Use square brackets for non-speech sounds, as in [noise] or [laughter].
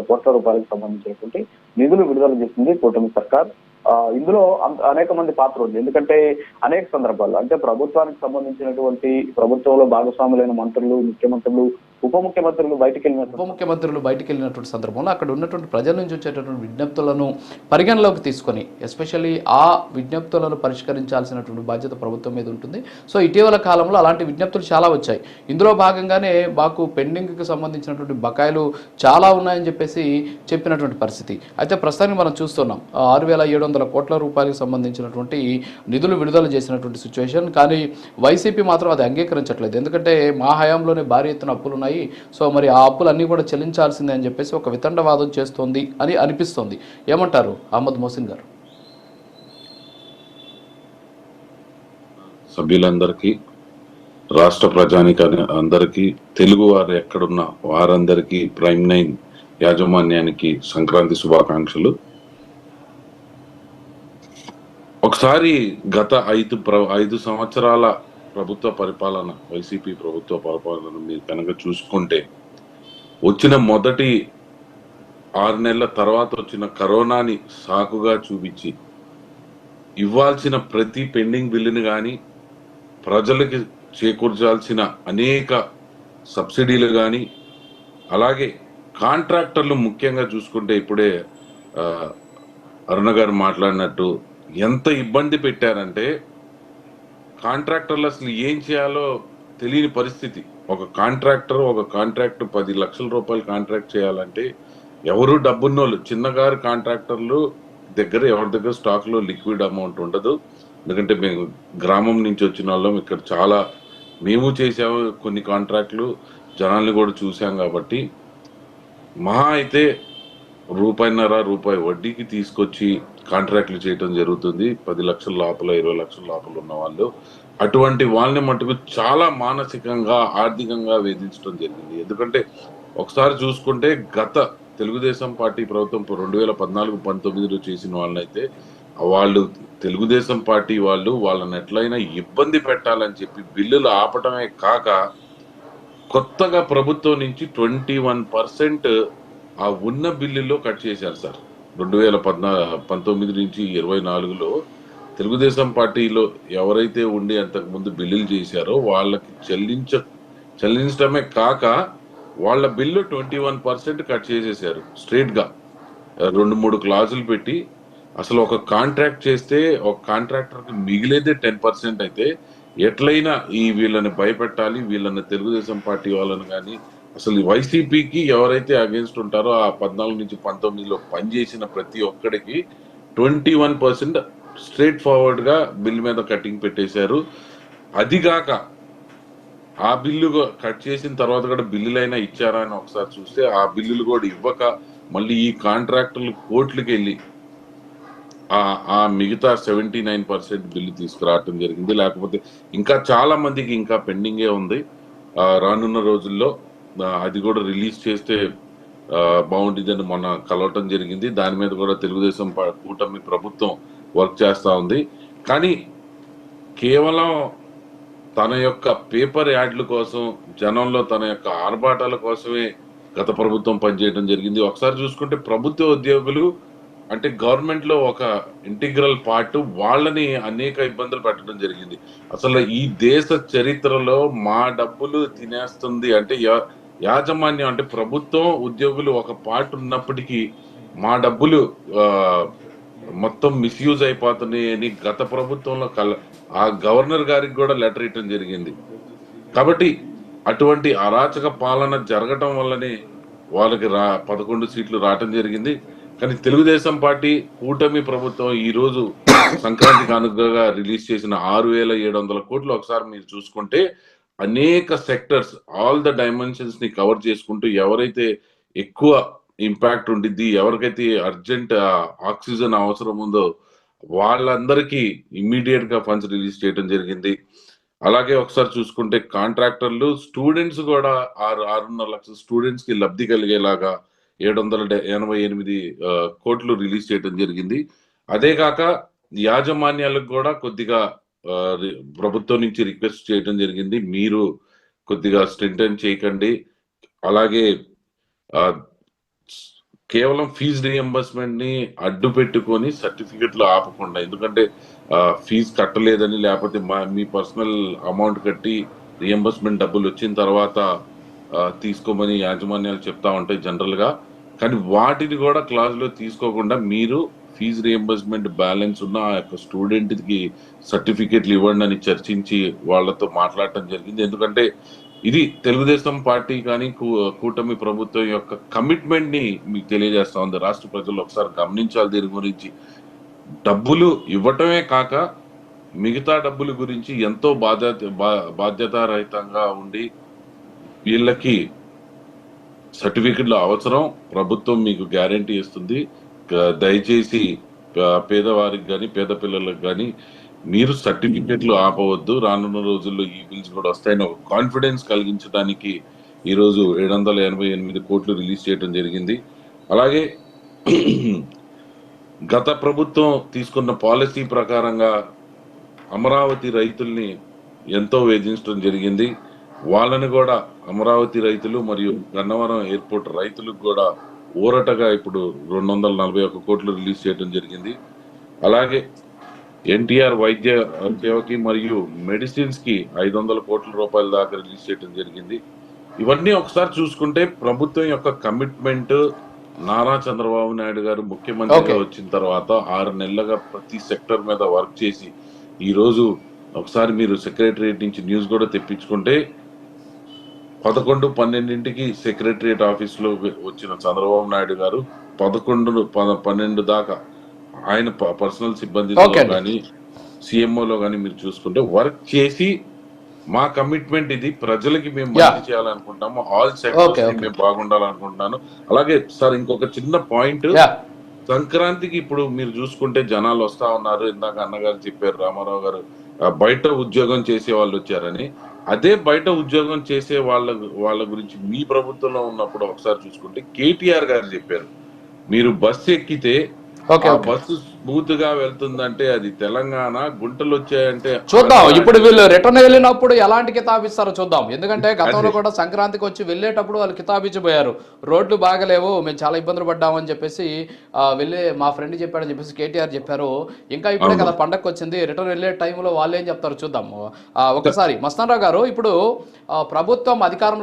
కోట్ల రూపాయలకు సంబంధించినటువంటి నిధులు విడుదల చేసింది కూటమి సర్కార్. ఆ, ఇందులో అనేక మంది పాత్ర ఉంది. ఎందుకంటే అనేక సందర్భాల్లో అంటే ప్రభుత్వానికి సంబంధించినటువంటి ప్రభుత్వంలో భాగస్వాములైన మంత్రులు ముఖ్యమంత్రులు ఉప ముఖ్యమంత్రులు బయటికి ఉప ముఖ్యమంత్రులు బయటికి వెళ్ళినటువంటి సందర్భంలో అక్కడ ఉన్నటువంటి ప్రజల నుంచి వచ్చేటటువంటి విజ్ఞప్తులను పరిగణలోకి తీసుకొని ఎస్పెషల్లీ ఆ విజ్ఞప్తులను పరిష్కరించాల్సినటువంటి బాధ్యత ప్రభుత్వం మీద ఉంటుంది. సో ఇటీవల కాలంలో అలాంటి విజ్ఞప్తులు చాలా వచ్చాయి. ఇందులో భాగంగానే మాకు పెండింగ్కి సంబంధించినటువంటి బకాయిలు చాలా ఉన్నాయని చెప్పేసి చెప్పినటువంటి పరిస్థితి. అయితే ప్రస్తుతానికి మనం చూస్తున్నాం. ఆరు వేల ఏడు వందల కోట్ల రూపాయలకు సంబంధించినటువంటి నిధులు విడుదల చేసినటువంటి సిచ్యువేషన్. కానీ వైసీపీ మాత్రం అది అంగీకరించట్లేదు. ఎందుకంటే మా హయాంలోనే భారీ ఎత్తున అప్పులు ఉన్నాయి సో మరి ఆ అప్పులన్నీ కూడా చెల్లించాల్సిందే అని చెప్పేసి ఒక వితండవాదం చేస్తోంది అని అనిపిస్తోంది. ఏమంటారు అహ్మద్ మోసిన్ గారు? సభ్యులందరికీ రాష్ట్ర ప్రజానికి అందరికీ తెలుగు వారు ఎక్కడున్న వారందరికీ ప్రైమ్ నైన్ యాజమాన్యానికి సంక్రాంతి శుభాకాంక్షలు. ఒకసారి గత ఐదు ప్ర ఐదు సంవత్సరాల ప్రభుత్వ పరిపాలన వైసీపీ ప్రభుత్వ పరిపాలన మీరు కనుక చూసుకుంటే వచ్చిన మొదటి ఆరు నెలల తర్వాత వచ్చిన కరోనాని సాకుగా చూపించి ఇవ్వాల్సిన ప్రతి పెండింగ్ బిల్లుని కానీ ప్రజలకి చేకూర్చాల్సిన అనేక సబ్సిడీలు కానీ అలాగే కాంట్రాక్టర్లు ముఖ్యంగా చూసుకుంటే ఇప్పుడే అరుణ గారు మాట్లాడినట్టు ఎంత ఇబ్బంది పెట్టారంటే కాంట్రాక్టర్లు అసలు ఏం చేయాలో తెలియని పరిస్థితి. ఒక కాంట్రాక్టర్ ఒక కాంట్రాక్ట్ పది లక్షల రూపాయలు కాంట్రాక్ట్ చేయాలంటే ఎవరు డబ్బున్నోళ్ళు చిన్నగారు కాంట్రాక్టర్లు దగ్గర ఎవరి దగ్గర స్టాక్లో లిక్విడ్ అమౌంట్ ఉండదు. ఎందుకంటే మేము గ్రామం నుంచి వచ్చిన వాళ్ళం ఇక్కడ చాలా మేము చేసాము కొన్ని కాంట్రాక్ట్లు జనాల్ని కూడా చూసాం కాబట్టి. మహా అయితే రూపాయిన్నర రూపాయి వడ్డీకి తీసుకొచ్చి కాంట్రాక్ట్లు చేయటం జరుగుతుంది. పది లక్షల లోపల ఇరవై లక్షల లోపల ఉన్న వాళ్ళు. అటువంటి వాళ్ళని మటుకు చాలా మానసికంగా ఆర్థికంగా వేధించడం జరిగింది. ఎందుకంటే ఒకసారి చూసుకుంటే గత తెలుగుదేశం పార్టీ ప్రభుత్వం రెండు వేల పద్నాలుగు పంతొమ్మిదిలో చేసిన వాళ్ళనైతే వాళ్ళు తెలుగుదేశం పార్టీ వాళ్ళు వాళ్ళని ఎట్లయినా ఇబ్బంది పెట్టాలని చెప్పి బిల్లులు ఆపటమే కాక కొత్తగా ప్రభుత్వం నుంచి ట్వంటీ వన్ పర్సెంట్ ఆ ఉన్న బిల్లుల్లో కట్ చేశారు సార్. రెండు వేల పద్నా పంతొమ్మిది నుంచి ఇరవై నాలుగులో తెలుగుదేశం పార్టీలో ఎవరైతే ఉండి అంతకు ముందు బిల్లులు చేశారో వాళ్ళకి చెల్లించ చెల్లించడమే కాక వాళ్ళ bill twenty one percent cut చేసేసారు స్ట్రేట్గా. రెండు మూడు క్లాజులు పెట్టి అసలు ఒక కాంట్రాక్ట్ చేస్తే ఒక కాంట్రాక్టర్కి మిగిలేదే టెన్ పర్సెంట్ అయితే ఎట్లయినా ఈ వీళ్ళని భయపెట్టాలి వీళ్ళని తెలుగుదేశం పార్టీ వాళ్ళని కానీ అసలు వైసీపీకి ఎవరైతే అగేన్స్ట్ ఉంటారో ఆ పద్నాలుగు నుంచి పంతొమ్మిదిలో పనిచేసిన ప్రతి ఒక్కడికి ట్వంటీ వన్ పర్సెంట్ స్ట్రేట్ ఫార్వర్డ్గా బిల్ మీద కటింగ్ పెట్టేశారు. అదిగాక ఆ బిల్లు కట్ చేసిన తర్వాత కూడా బిల్లులైనా ఇచ్చారా అని ఒకసారి చూస్తే ఆ బిల్లులు కూడా ఇవ్వక మళ్ళీ ఈ కాంట్రాక్టర్లు కోర్టులకు వెళ్ళి ఆ మిగతా సెవెంటీ నైన్ పర్సెంట్ బిల్లు తీసుకురావటం జరిగింది. లేకపోతే ఇంకా చాలా మందికి ఇంకా పెండింగే ఉంది. రానున్న రోజుల్లో అది కూడా రిలీజ్ చేస్తే బాగుంటుందని మొన్న కలవటం జరిగింది. దాని మీద కూడా తెలుగుదేశం కూటమి ప్రభుత్వం వర్క్ చేస్తూ ఉంది. కానీ కేవలం తన యొక్క పేపర్ యాడ్ల కోసం జనంలో తన యొక్క ఆర్భాటాల కోసమే గత ప్రభుత్వం పనిచేయడం జరిగింది. ఒకసారి చూసుకుంటే ప్రభుత్వ ఉద్యోగులు అంటే గవర్నమెంట్లో ఒక ఇంటిగ్రల్ పార్ట్ వాళ్ళని అనేక ఇబ్బందులు పెట్టడం జరిగింది. అసలు ఈ దేశ చరిత్రలో మా డబ్బులు తినేస్తుంది అంటే యాజమాన్యం అంటే ప్రభుత్వం ఉద్యోగులు ఒక పార్ట్ ఉన్నప్పటికీ మా డబ్బులు మొత్తం మిస్యూజ్ అయిపోతున్నాయి అని గత ప్రభుత్వంలో కల ఆ గవర్నర్ గారికి కూడా లెటర్ ఇవ్వడం జరిగింది. కాబట్టి అటువంటి అరాచక పాలన జరగటం వల్లనే వాళ్ళకి రా పదకొండు సీట్లు రావటం జరిగింది. కానీ తెలుగుదేశం పార్టీ కూటమి ప్రభుత్వం ఈరోజు సంక్రాంతి కానుకగా రిలీజ్ చేసిన ఆరు వేల ఏడు వందల కోట్లు ఒకసారి మీరు చూసుకుంటే అనేక సెక్టర్స్ ఆల్ ద డైమెన్షన్స్ని కవర్ చేసుకుంటూ ఎవరైతే ఎక్కువ ఇంపాక్ట్ ఉండిద్ది ఎవరికైతే అర్జెంట్ ఆక్సిజన్ అవసరం ఉందో వాళ్ళందరికీ ఇమ్మీడియట్గా ఫండ్స్ రిలీజ్ చేయడం జరిగింది. అలాగే ఒకసారి చూసుకుంటే కాంట్రాక్టర్లు స్టూడెంట్స్ కూడా ఆరు ఆరున్నర లక్షల స్టూడెంట్స్కి లబ్ధి కలిగేలాగా ఏడు వందల డె- ఎనభై ఎనిమిది కోట్లు రిలీజ్ చేయడం జరిగింది. అదే కాక యాజమాన్యాలకు కూడా కొద్దిగా ప్రభుత్వం నుంచి రిక్వెస్ట్ చేయడం జరిగింది. మీరు కొద్దిగా స్ట్రింటన్ చేయకండి. అలాగే కేవలం ఫీజు రియంబర్స్మెంట్ని అడ్డు పెట్టుకొని సర్టిఫికెట్లు ఆపకుండా ఎందుకంటే ఫీజు కట్టలేదని లేకపోతే మా మీ పర్సనల్ అమౌంట్ కట్టి రియంబర్స్మెంట్ డబ్బులు వచ్చిన తర్వాత తీసుకోమని యాజమాన్యాలు చెప్తా ఉంటాయి జనరల్గా. కానీ వాటిని కూడా క్లాజ్లో తీసుకోకుండా మీరు ఫీజు రియంబర్స్మెంట్ బ్యాలెన్స్ ఉన్న ఆ యొక్క స్టూడెంట్కి సర్టిఫికేట్లు ఇవ్వండి అని చర్చించి వాళ్ళతో మాట్లాడటం జరిగింది. ఎందుకంటే ఇది తెలుగుదేశం పార్టీ కానీ కూ- కూటమి ప్రభుత్వం యొక్క కమిట్మెంట్ని మీకు తెలియజేస్తా ఉంది. రాష్ట్ర ప్రజలు ఒకసారి గమనించాలి దీని గురించి. డబ్బులు ఇవ్వటమే కాక మిగతా డబ్బుల గురించి ఎంతో బాధ్యత బా- బాధ్యతారహితంగా ఉండి వీళ్ళకి సర్టిఫికెట్లు అవసరం. ప్రభుత్వం మీకు గ్యారంటీ ఇస్తుంది. దయచేసి పేదవారికి కానీ పేద పిల్లలకు కానీ మీరు సర్టిఫికెట్లు ఆపవద్దు. రానున్న రోజుల్లో ఈ బిల్స్ కూడా వస్తాయని ఒక కాన్ఫిడెన్స్ కలిగించడానికి ఈరోజు ఏడు వందల ఎనభై ఎనిమిది కోట్లు రిలీజ్ చేయడం జరిగింది. అలాగే [clears throat] గత ప్రభుత్వం తీసుకున్న పాలసీ ప్రకారంగా అమరావతి రైతుల్ని ఎంతో వేధించడం జరిగింది. వాళ్ళని కూడా అమరావతి రైతులు మరియు గన్నవరం ఎయిర్పోర్ట్ రైతులకు కూడా ఊరటగా ఇప్పుడు రెండు వందల నలభై ఒక్క కోట్లు రిలీజ్ చేయడం జరిగింది అలాగే ఎన్టీఆర్ వైద్య సేవకి మరియు మెడిసిన్స్కి ఐదు వందల కోట్ల రూపాయల దాకా రిలీజ్ చేయడం జరిగింది ఇవన్నీ ఒకసారి చూసుకుంటే ప్రభుత్వం యొక్క కమిట్మెంట్ నారా చంద్రబాబు నాయుడు గారు ముఖ్యమంత్రిగా. వచ్చిన తర్వాత ఆరు నెలలుగా ప్రతి సెక్టర్ మీద వర్క్ చేసి ఈ రోజు ఒకసారి మీరు సెక్రటరియట్ నుంచి న్యూస్ కూడా తెప్పించుకుంటే పదకొండు పన్నెండింటికి సెక్రటరియట్ ఆఫీస్లో వచ్చిన చంద్రబాబు నాయుడు గారు పదకొండు పద- పన్నెండు దాకా ఆయన పర్సనల్ సిబ్బందిలో అండి. కానీ సిఎంఓలో కానీ మీరు చూసుకుంటే వర్క్ చేసి మా కమిట్మెంట్ ఇది ప్రజలకి మేము. మంచి చేయాలనుకుంటాము ఆల్ సెక్టర్స్ okay. మేము బాగుండాలనుకుంటున్నాను అలాగే సార్ ఇంకొక చిన్న పాయింట్ సంక్రాంతికి ఇప్పుడు మీరు చూసుకుంటే జనాలు వస్తా ఉన్నారు ఇందాక అన్నగారు చెప్పారు రామారావు గారు బయట ఉద్యోగం చేసే వాళ్ళు వచ్చారని అదే బయట ఉద్యోగం చేసే వాళ్ళ వాళ్ళ గురించి మీ ప్రభుత్వంలో ఉన్నప్పుడు ఒకసారి చూసుకుంటే కేటీఆర్ గారు చెప్పారు మీరు బస్సు ఎక్కితే బస్సు స్మూత్గా వెళ్తుందంటే అది తెలంగాణ గుంటలు వచ్చాయంటే చూద్దాం. ఇప్పుడు వీళ్ళు రిటర్న్ వెళ్ళినప్పుడు ఎలాంటి కితాబ్ ఇస్తారో చూద్దాం. ఎందుకంటే గతంలో కూడా సంక్రాంతికి వచ్చి వెళ్ళేటప్పుడు వాళ్ళు కితాబ్ ఇచ్చిపోయారు రోడ్లు బాగలేవు మేము చాలా ఇబ్బందులు పడ్డామని చెప్పేసి వెళ్ళి మా ఫ్రెండ్ చెప్పాడని చెప్పేసి కేటీఆర్ చెప్పారు. ఇంకా ఇప్పుడే కదా పండగకి వచ్చింది. రిటర్న్ వెళ్ళే టైంలో వాళ్ళు ఏం చెప్తారో చూద్దాం ఒకసారి మస్తానరావు గారు ఇప్పుడు ప్రభుత్వం అధికారంలో